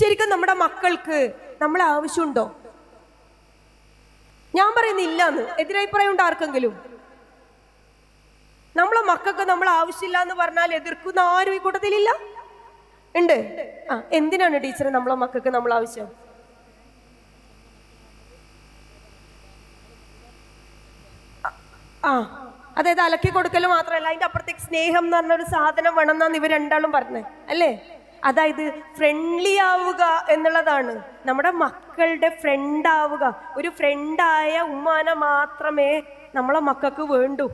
ശരിക്കും നമ്മുടെ മക്കൾക്ക് നമ്മളെ ആവശ്യമുണ്ടോ? ഞാൻ പറയുന്നില്ല എന്ന് എതിരഭിപ്രായം ഉണ്ട് ആർക്കെങ്കിലും? നമ്മളെ മക്കൾക്ക് നമ്മൾ ആവശ്യമില്ല എന്ന് പറഞ്ഞാൽ എതിർക്കുന്ന ആരും ഈ കൂട്ടത്തിലില്ല? ഉണ്ട്. ആ എന്തിനാണ് ടീച്ചറെ നമ്മളെ മക്കൾക്ക് നമ്മൾ ആവശ്യം? ആ അതായത് അലക്കി കൊടുക്കൽ മാത്രമല്ല അതിന്റെ അപ്പുറത്തേക്ക് സ്നേഹം എന്ന് പറഞ്ഞ ഒരു സാധനം വേണം എന്നാണ് ഇവർ രണ്ടാളും പറഞ്ഞത് അല്ലേ? അതായത് ഫ്രണ്ട്ലി ആവുക എന്നുള്ളതാണ്. നമ്മുടെ മക്കളുടെ ഫ്രണ്ട് ആവുക. ഒരു ഫ്രണ്ടായ ഉമ്മാനെ മാത്രമേ നമ്മളെ മക്കൾക്ക് വേണ്ടൂ.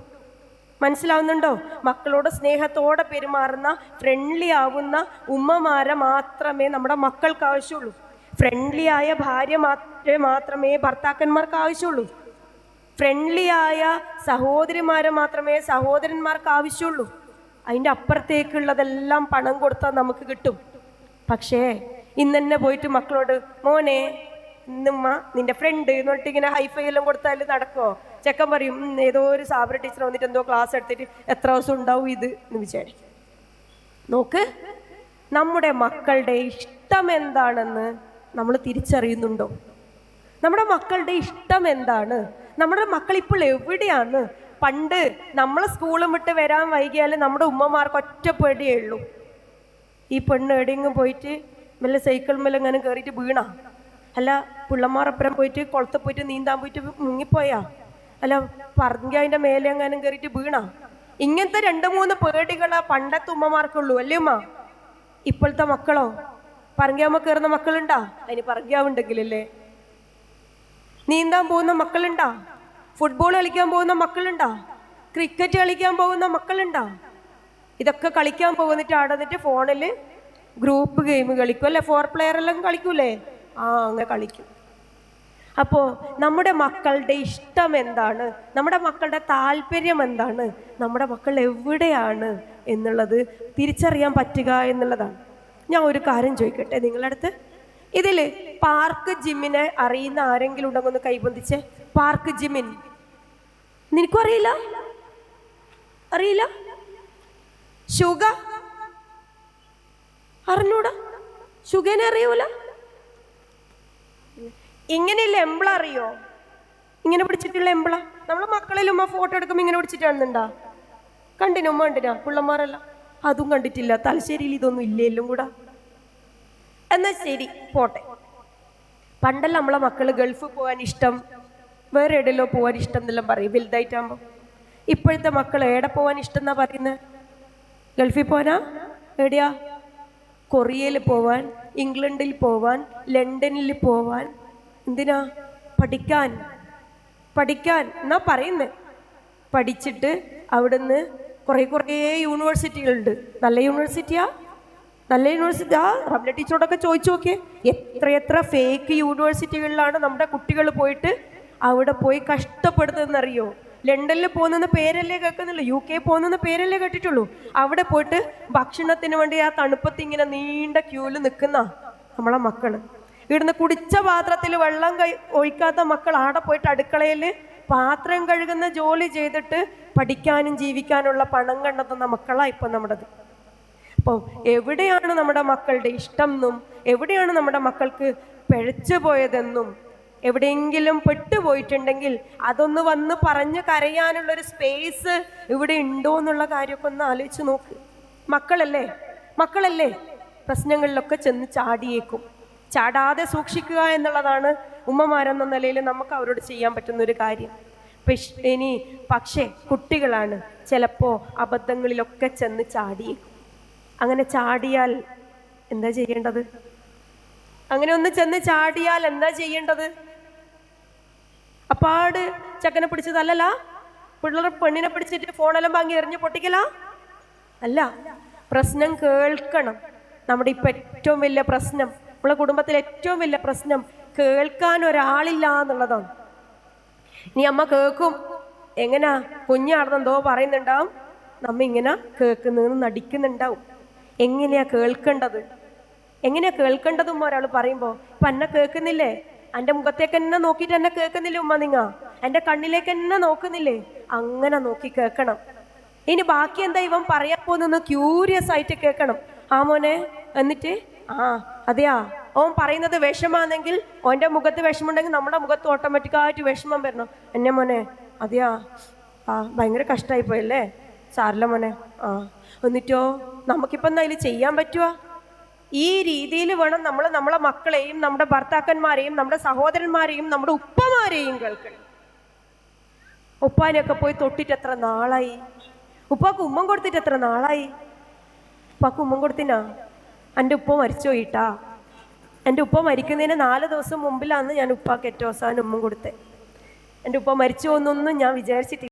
മനസ്സിലാവുന്നുണ്ടോ? മക്കളോട് സ്നേഹത്തോടെ പെരുമാറുന്ന ഫ്രണ്ട്ലി ആവുന്ന ഉമ്മമാരെ മാത്രമേ നമ്മുടെ മക്കൾക്ക് ആവശ്യമുള്ളൂ. ഫ്രണ്ട്ലി ആയ ഭാര്യ മാത്രമേ മാത്രമേ ഭർത്താക്കന്മാർക്ക് ആവശ്യമുള്ളൂ. ഫ്രണ്ട്ലി ആയ സഹോദരിമാരെ മാത്രമേ സഹോദരന്മാർക്ക് ആവശ്യമുള്ളൂ. അതിന്റെ അപ്പുറത്തേക്കുള്ളതെല്ലാം പണം കൊടുത്താൽ നമുക്ക് കിട്ടും. പക്ഷേ ഇന്ന് തന്നെ പോയിട്ട് മക്കളോട് മോനെ ഇന്നുമ്മ നിന്റെ ഫ്രണ്ട് എന്ന് പറഞ്ഞിട്ട് ഇങ്ങനെ ഹൈഫൈ എല്ലാം കൊടുത്താൽ നടക്കുമോ ചെക്കൻ പറയും "ഉം, ഏതോ ഒരു സാബർ ടീച്ചർ വന്നിട്ട് എന്തോ ക്ലാസ് എടുത്തിട്ട് എത്ര ദിവസം ഉണ്ടാവും ഇത്? എന്ന് വിചാരിക്കും. നോക്ക് നമ്മുടെ മക്കളുടെ ഇഷ്ടം എന്താണെന്ന് നമ്മൾ തിരിച്ചറിയുന്നുണ്ടോ? നമ്മുടെ മക്കളുടെ ഇഷ്ടം എന്താണ്? നമ്മുടെ മക്കൾ ഇപ്പോൾ എവിടെയാണ്? പണ്ട് നമ്മൾ സ്കൂളും വിട്ട് വരാൻ വൈകിയാൽ നമ്മുടെ ഉമ്മമാർക്ക് ഒറ്റ പേടിയേ ഉള്ളൂ ഈ പെണ്ണ് എവിടെയെങ്കിലും പോയിട്ട് വല്ല സൈക്കിൾ മേലെ ഇങ്ങനെ കയറിയിട്ട് വീണാ? അല്ല പിള്ളമാർ അപ്പുറം പോയിട്ട് കുളത്ത് പോയിട്ട് നീന്താൻ പോയിട്ട് മുങ്ങിപ്പോയാ? അല്ല പറഞ്ഞ അതിന്റെ മേലെ എങ്ങാനും കയറിയിട്ട് വീണാ? ഇങ്ങനത്തെ രണ്ട് മൂന്ന് പേടികളാ പണ്ടത്തെ ഉമ്മമാർക്കുള്ളൂ അല്ലേ ഉമ്മ? ഇപ്പോഴത്തെ മക്കളോ? പറങ്കാമ കയറുന്ന മക്കളുണ്ടാ? അതിന് പറങ്കാവുണ്ടെങ്കിലല്ലേ നീന്താൻ പോകുന്ന മക്കളുണ്ടാ? ഫുട്ബോൾ കളിക്കാൻ പോകുന്ന മക്കളുണ്ടോ? ക്രിക്കറ്റ് കളിക്കാൻ പോകുന്ന മക്കളുണ്ടോ? ഇതൊക്കെ കളിക്കാൻ പോകുന്നിട്ട് അവിടെ നിന്നിട്ട് ഫോണിൽ ഗ്രൂപ്പ് ഗെയിം കളിക്കും. അല്ലേ? ഫോർ പ്ലെയർ എല്ലാം കളിക്കൂലേ? ആ അങ്ങനെ കളിക്കും. അപ്പോൾ നമ്മുടെ മക്കളുടെ ഇഷ്ടം എന്താണ്? നമ്മുടെ മക്കളുടെ താല്പര്യം എന്താണ്? നമ്മുടെ മക്കൾ എവിടെയാണ് എന്നുള്ളത് തിരിച്ചറിയാൻ പറ്റുക എന്നുള്ളതാണ്. ഞാൻ ഒരു കാര്യം ചോദിക്കട്ടെ നിങ്ങളുടെ അടുത്ത് ഇതിൽ പാർക്ക് ജിമ്മിനെ അറിയുന്ന ആരെങ്കിലും ഉണ്ടെങ്കിൽ ഒന്ന് കൈബന്ധിച്ച് പാർക്ക് ജിമ്മിൻ നിനക്കും അറിയില്ല? അറിയില്ല ശുഗ? അറിഞ്ഞൂടാ. ശുഗനെ അറിയൂല? ഇങ്ങനെയുള്ള എംബ്ല അറിയോ? ഇങ്ങനെ പിടിച്ചിട്ടുള്ള എംബ്ല നമ്മളെ മക്കളിലും ഉമ്മ ഫോട്ടോ എടുക്കുമ്പോൾ ഇങ്ങനെ പിടിച്ചിട്ടാണെന്നുണ്ടാ കണ്ടിനോ ഉമ്മ കണ്ടിനാ? പിള്ളമാരല്ല. അതും കണ്ടിട്ടില്ല. തലശ്ശേരിയിൽ ഇതൊന്നും ഇല്ലേലും കൂടെ. എന്നാ ശരി പോട്ടെ. പണ്ടല്ല നമ്മളെ മക്കൾ ഗൾഫ് പോകാൻ ഇഷ്ടം. വേറെ എവിടെയല്ലോ പോകാൻ ഇഷ്ടം എന്നെല്ലാം പറയും. വലുതായിട്ടാകുമ്പോൾ ഇപ്പോഴത്തെ മക്കൾ എവിടെ പോകാൻ ഇഷ്ടം എന്നാ പറയുന്നത് ഗൾഫിൽ പോകാനാ എവിടെയാ? കൊറിയയിൽ പോവാൻ ഇംഗ്ലണ്ടിൽ പോവാൻ ലണ്ടനിൽ പോവാൻ. എന്തിനാ? പഠിക്കാൻ. പഠിക്കാൻ എന്നാ പറയുന്നത് പഠിച്ചിട്ട് അവിടുന്ന് കുറേ കുറേ യൂണിവേഴ്സിറ്റികളുണ്ട്. നല്ല യൂണിവേഴ്സിറ്റിയാ? നല്ല യൂണിവേഴ്സിറ്റി. ആ റബ്ല ടീച്ചറോടൊക്കെ ചോദിച്ചു നോക്കിയേ. എത്ര എത്ര ഫേക്ക് യൂണിവേഴ്സിറ്റികളിലാണ് നമ്മുടെ കുട്ടികൾ പോയിട്ട് അവിടെ പോയി കഷ്ടപ്പെടുത്തതെന്നറിയോ ലണ്ടനിൽ പോകുന്ന പേരല്ലേ കേൾക്കുന്നില്ല യു കെ പോകുന്ന പേരല്ലേ കേട്ടിട്ടുള്ളൂ. അവിടെ പോയിട്ട് ഭക്ഷണത്തിന് വേണ്ടി ആ തണുപ്പത്ത് ഇങ്ങനെ നീണ്ട ക്യൂൽ നിൽക്കുന്ന നമ്മളെ മക്കൾ. ഇവിടുന്ന് കുടിച്ച പാത്രത്തിൽ വെള്ളം കൈ ഒഴിക്കാത്ത മക്കൾ ആടെ പോയിട്ട് അടുക്കളയിൽ പാത്രം കഴുകുന്ന ജോലി ചെയ്തിട്ട് പഠിക്കാനും ജീവിക്കാനുള്ള പണം കണ്ടെത്തുന്ന മക്കളാണ് ഇപ്പം നമ്മുടേത്. അപ്പോൾ എവിടെയാണ് നമ്മുടെ മക്കളുടെ ഇഷ്ടം എന്നും എവിടെയാണ് നമ്മുടെ മക്കൾക്ക് പിഴച്ചു പോയതെന്നും എവിടെയെങ്കിലും പെട്ടുപോയിട്ടുണ്ടെങ്കിൽ അതൊന്ന് വന്ന് പറഞ്ഞ് കരയാനുള്ള ഒരു സ്പേസ് ഇവിടെ ഉണ്ടോ എന്നുള്ള കാര്യമൊക്കെ ഒന്ന് ആലോചിച്ച് നോക്ക്. മക്കളല്ലേ? മക്കളല്ലേ? പ്രശ്നങ്ങളിലൊക്കെ ചെന്ന് ചാടിയേക്കും. ചാടാതെ സൂക്ഷിക്കുക എന്നുള്ളതാണ് ഉമ്മമാരെന്ന നിലയിൽ നമുക്ക് അവരോട് ചെയ്യാൻ പറ്റുന്ന ഒരു കാര്യം ഇനി പക്ഷേ കുട്ടികളാണ് ചിലപ്പോൾ അബദ്ധങ്ങളിലൊക്കെ ചെന്ന് ചാടിയേക്കും. അങ്ങനെ ചാടിയാൽ എന്താ ചെയ്യേണ്ടത്? അങ്ങനെ ഒന്ന് ചെന്ന് ചാടിയാൽ എന്താ ചെയ്യേണ്ടത്? അപ്പാട് ചക്കനെ പിടിച്ചതല്ലല്ല? പിള്ളേർ പെണ്ണിനെ പിടിച്ചിട്ട് ഫോണെല്ലാം വാങ്ങി എറിഞ്ഞ് പൊട്ടിക്കല? അല്ല പ്രശ്നം കേൾക്കണം. നമ്മുടെ ഇപ്പം ഏറ്റവും വലിയ പ്രശ്നം നമ്മളെ കുടുംബത്തിലെ ഏറ്റവും വലിയ പ്രശ്നം കേൾക്കാൻ ഒരാളില്ല എന്നുള്ളതാണ്. ഇനി അമ്മ കേൾക്കും. എങ്ങനാ? കുഞ്ഞാടുന്നെന്തോ പറയുന്നുണ്ടാവും. നമ്മ ഇങ്ങനെ കേൾക്കുന്നതെന്ന് നടിക്കുന്നുണ്ടാവും. എങ്ങനെയാ കേൾക്കേണ്ടത്? എങ്ങനെയാ കേൾക്കേണ്ടതും ഒരാൾ പറയുമ്പോൾ ഇപ്പൊ എന്നെ കേൾക്കുന്നില്ലേ? എന്റെ മുഖത്തേക്ക് എന്നെ നോക്കിയിട്ട് എന്നെ കേൾക്കുന്നില്ലേ ഉമ്മ നിങ്ങ? എന്റെ കണ്ണിലേക്ക് എന്നെ നോക്കുന്നില്ലേ? അങ്ങനെ നോക്കി കേൾക്കണം. ഇനി ബാക്കി എന്താ ഇവൻ പറയാൻ പോകുന്ന ക്യൂരിയസ് ആയിട്ട് കേൾക്കണം. ആ മോനെ എന്നിട്ട്? ആ അതെയാ. ഓൻ പറയുന്നത് വിഷമാണെങ്കിൽ ഓന്റെ മുഖത്ത് വിഷമുണ്ടെങ്കിൽ നമ്മുടെ മുഖത്ത് ഓട്ടോമാറ്റിക്കായിട്ട് വിഷമം വരണം. എന്നെ മോനെ അതെയാ. ആ ഭയങ്കര കഷ്ടമായി പോയല്ലേ സാറില്ല മോനെ. ആ എന്നിട്ടോ നമുക്കിപ്പം അതിൽ ചെയ്യാൻ പറ്റുമോ ഈ രീതിയിൽ വേണം നമ്മൾ നമ്മളെ മക്കളെയും നമ്മുടെ ഭർത്താക്കന്മാരെയും നമ്മുടെ സഹോദരന്മാരെയും നമ്മുടെ ഉപ്പമാരെയും കേൾക്കണം ഉപ്പാനെയൊക്കെ പോയി തൊട്ടിട്ട് എത്ര നാളായി? ഉപ്പാക്ക് ഉമ്മം കൊടുത്തിട്ട് എത്ര നാളായി? ഉപ്പാക്ക് ഉമ്മം കൊടുത്തിനാ? എന്റെ ഉപ്പ മരിച്ചോ എന്റെ ഉപ്പ മരിക്കുന്നതിന് നാല് ദിവസം മുമ്പിലാണ് ഞാൻ ഉപ്പാക്ക് ഏറ്റവും അവസാനം ഉമ്മം കൊടുത്തത്. എന്റെ ഉപ്പ മരിച്ചോ എന്നൊന്നും ഞാൻ വിചാരിച്ചിട്ടില്ല.